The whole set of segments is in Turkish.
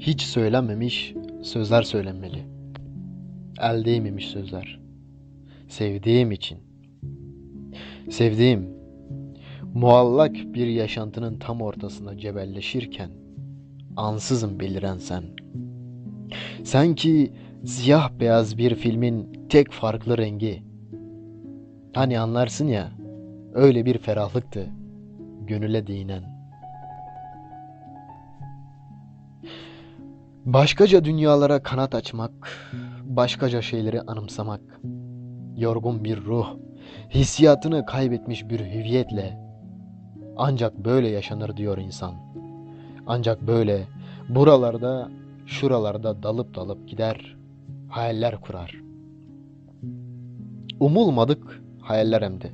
hiç söylenmemiş sözler söylenmeli. El değmemiş sözler. Sevdiğim için. Sevdiğim, muallak bir yaşantının tam ortasında cebelleşirken, ansızın beliren sen. Sen ki siyah beyaz bir filmin tek farklı rengi. Hani anlarsın ya, öyle bir ferahlıktı, gönüle değinen. Başkaca dünyalara kanat açmak, başkaca şeyleri anımsamak, yorgun bir ruh, hissiyatını kaybetmiş bir hüviyetle ancak böyle yaşanır diyor insan. Ancak böyle buralarda, şuralarda dalıp dalıp gider, hayaller kurar. Umulmadık hayaller hem de.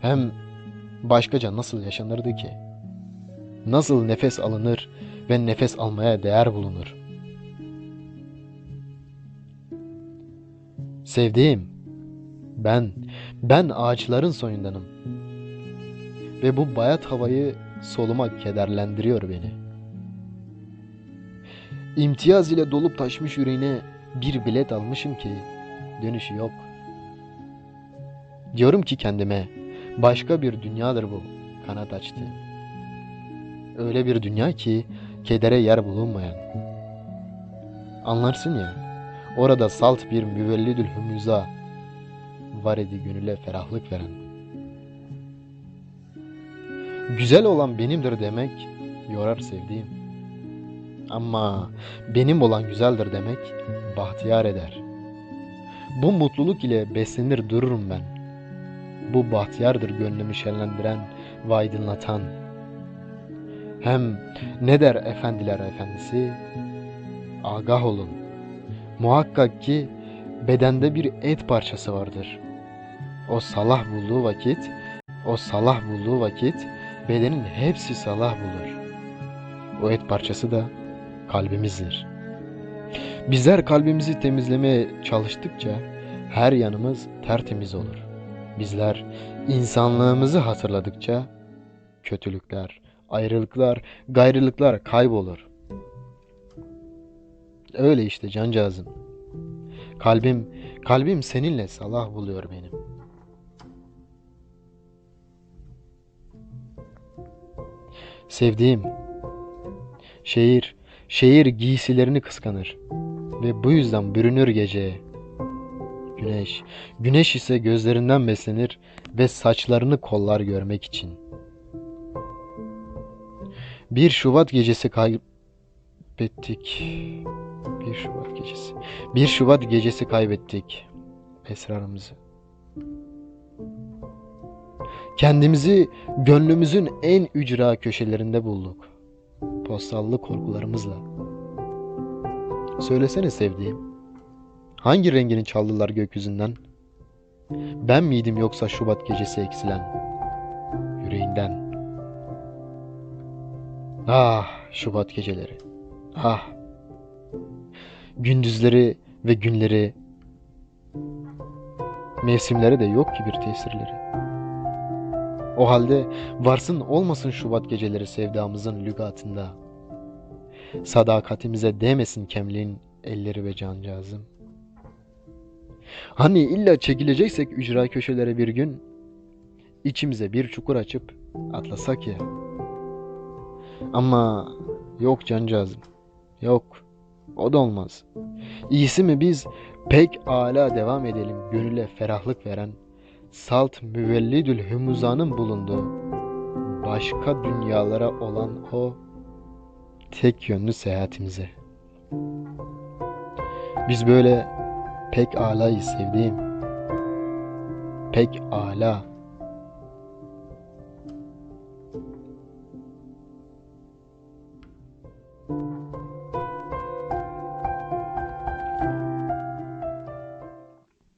Hem başkaca nasıl yaşanırdı ki? Nasıl nefes alınır ve nefes almaya değer bulunur? Sevdiğim, ben, ben ağaçların soyundanım. Ve bu bayat havayı soluma kederlendiriyor beni. İmtiyaz ile dolup taşmış yüreğine bir bilet almışım ki dönüşü yok. Diyorum ki kendime, başka bir dünyadır bu kanat açtı. Öyle bir dünya ki kedere yer bulunmayan. Anlarsın ya, orada salt bir müvellidül hümüza var idi gönüle ferahlık veren. Güzel olan benimdir demek yorar sevdiğim. Ama benim olan güzeldir demek bahtiyar eder. Bu mutluluk ile beslenir dururum ben. Bu bahtiyardır gönlümü şenlendiren ve aydınlatan. Hem ne der efendiler efendisi? Agah olun. Muhakkak ki bedende bir et parçası vardır. O salah bulduğu vakit, o salah bulduğu vakit bedenin hepsi salah bulur. O et parçası da kalbimizdir. Bizler kalbimizi temizlemeye çalıştıkça her yanımız tertemiz olur. Bizler insanlığımızı hatırladıkça kötülükler, ayrılıklar, gayrılıklar kaybolur. Öyle işte cancağızım. Kalbim, kalbim seninle salah buluyor benim. Sevdiğim, şehir, şehir giysilerini kıskanır ve bu yüzden bürünür geceye. Güneş, güneş ise gözlerinden beslenir ve saçlarını kollar görmek için. Bir Şubat gecesi kaybettik. Bir Şubat gecesi. Bir Şubat gecesi kaybettik esrarımızı. Kendimizi gönlümüzün en ücra köşelerinde bulduk. Postallı korkularımızla. Söylesene sevdiğim. Hangi rengini çaldılar gökyüzünden? Ben miydim yoksa Şubat gecesi eksilen? Yüreğinden. Ah Şubat geceleri. Ah. Gündüzleri ve günleri mevsimlere de yok ki bir tesirleri. O halde varsın olmasın Şubat geceleri sevdamızın lügatında. Sadakatimize değmesin kemliğin elleri ve cancağızım. Hani illa çekileceksek ücra köşelere bir gün, içimize bir çukur açıp atlasak ya. Ama yok cancağızım, yok. O da olmaz. İyisi mi biz pek ala devam edelim gönüle ferahlık veren salt müvellidül hümuzanın bulunduğu başka dünyalara olan o tek yönlü seyahatimize. Biz böyle pek alayı sevdiğim, pek ala